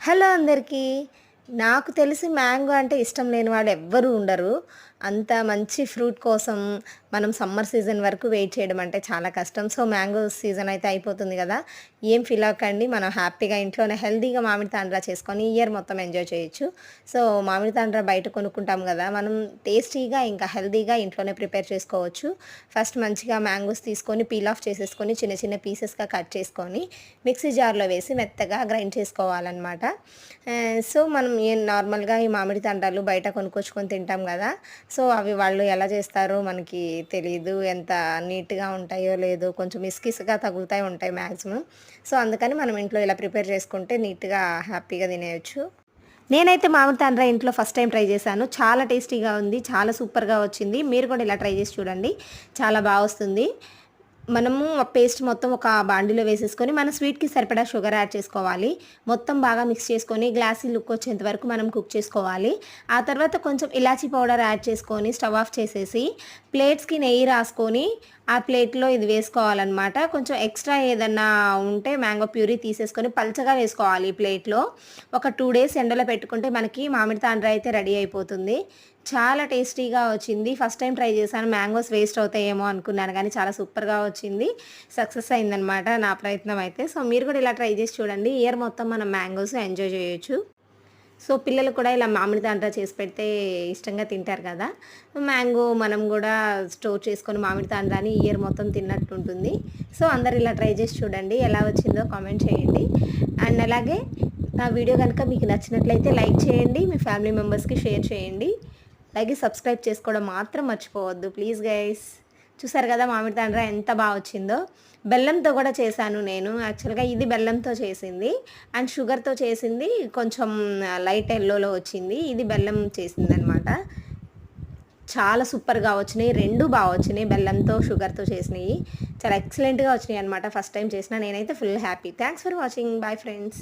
Hello అందరికీ. నాకు తెలిసి మ్యాంగో అంటే ఇష్టం లేని వాళ్ళు ఎవ్వరూ ఉండరు. అంత మంచి ఫ్రూట్ కోసం మనం సమ్మర్ సీజన్ వరకు వెయిట్ చేయడం అంటే చాలా కష్టం. సో మ్యాంగో సీజన్ అయితే అయిపోతుంది కదా. ఏం ఫీల్ అవ్వకండి. మనం హ్యాపీగా ఇంట్లోనే హెల్తీగా మామిడి తాండ్రా చేసుకొని ఇయర్ మొత్తం ఎంజాయ్ చేయొచ్చు. సో మామిడి తాండ్రా బయట కొనుక్కుంటాం కదా. మనం టేస్టీగా ఇంకా హెల్తీగా ఇంట్లోనే ప్రిపేర్ చేసుకోవచ్చు. ఫస్ట్ మంచిగా మ్యాంగోస్ తీసుకొని పీల్ ఆఫ్ చేసేసుకొని చిన్న చిన్న పీసెస్గా కట్ చేసుకొని మిక్సీ జార్లో వేసి మెత్తగా గ్రైండ్ చేసుకోవాలన్నమాట. సో మనం ఏ నార్మల్గా ఈ మామిడి తండాలు బయట కొనుక్కొచ్చుకొని తింటాం కదా. సో అవి వాళ్ళు ఎలా చేస్తారో మనకి తెలియదు ఎంత నీట్గా ఉంటాయో లేదో కొంచెం ఇసుకిసుగా తగులుతాయి ఉంటాయి మ్యాక్సిమం సో అందుకని మనం ఇంట్లో ఇలా ప్రిపేర్ చేసుకుంటే నీట్గా హ్యాపీగా తినేయచ్చు. నేనైతే మామిడి తాండ్రా ఇంట్లో ఫస్ట్ టైం ట్రై చేశాను. చాలా టేస్టీగా ఉంది చాలా సూపర్గా వచ్చింది. మీరు కూడా ఇలా ట్రై చేసి చూడండి. చాలా బాగా వస్తుంది. మనము ఆ పేస్ట్ మొత్తం ఒక బాండిలో వేసేసుకొని మన స్వీట్కి సరిపడా షుగర్ యాడ్ చేసుకోవాలి. మొత్తం బాగా మిక్స్ చేసుకొని గ్లాసీ లుక్ వచ్చేంత వరకు మనం కుక్ చేసుకోవాలి. ఆ తర్వాత కొంచెం ఇలాచీ పౌడర్ యాడ్ చేసుకొని స్టవ్ ఆఫ్ చేసేసి ప్లేట్స్కి నెయ్యి రాసుకొని ఆ ప్లేట్లో ఇది వేసుకోవాలన్నమాట. కొంచెం ఎక్స్ట్రా ఏదన్నా ఉంటే మ్యాంగో ప్యూరీ తీసేసుకొని పల్చగా వేసుకోవాలి ఈ ప్లేట్లో. ఒక టూ డేస్ ఎండలో పెట్టుకుంటే మనకి మామిడి తాండ్ర అయితే రెడీ అయిపోతుంది. చాలా టేస్టీగా వచ్చింది. ఫస్ట్ టైం ట్రై చేశాను. మ్యాంగోస్ వేస్ట్ అవుతాయేమో అనుకున్నాను కానీ చాలా సూపర్గా వచ్చింది. సక్సెస్ అయిందనమాట నా ప్రయత్నం అయితే. సో మీరు కూడా ఇలా ట్రై చేసి చూడండి. ఇయర్ మొత్తం మనం మ్యాంగోస్ ఎంజాయ్ చేయొచ్చు. సో పిల్లలు కూడా ఇలా మామిడితాండ్ర చేసి పెడితే ఇష్టంగా తింటారు కదా. మ్యాంగో మనం కూడా స్టోర్ చేసుకొని మామిడి తాండ్రాని ఇయర్ మొత్తం తిన్నట్టు ఉంటుంది. సో అందరు ఇలా ట్రై చేసి చూడండి ఎలా వచ్చిందో కామెంట్ చేయండి. అండ్ అలాగే నా వీడియో కనుక మీకు నచ్చినట్లయితే లైక్ చేయండి మీ ఫ్యామిలీ మెంబర్స్కి షేర్ చేయండి. అలాగే సబ్స్క్రైబ్ చేసుకోవడం మాత్రం మర్చిపోవద్దు. Please guys. చూసారు కదా మామిడి తాండ్ర ఎంత బాగా వచ్చిందో? బెల్లంతో కూడా చేశాను నేను. యాక్చువల్గా ఇది బెల్లంతో చేసింది. అండ్ షుగర్తో చేసింది. కొంచెం లైట్ ఎల్లోలో వచ్చింది. ఇది బెల్లం చేసింది అనమాట చాలా సూపర్గా వచ్చినాయి. రెండు బాగా వచ్చినాయి. బెల్లంతో షుగర్తో చేసినాయి చాలా ఎక్సలెంట్గా వచ్చినాయి అనమాట ఫస్ట్ టైం చేసిన. నేనైతే full happy thanks for watching bye friends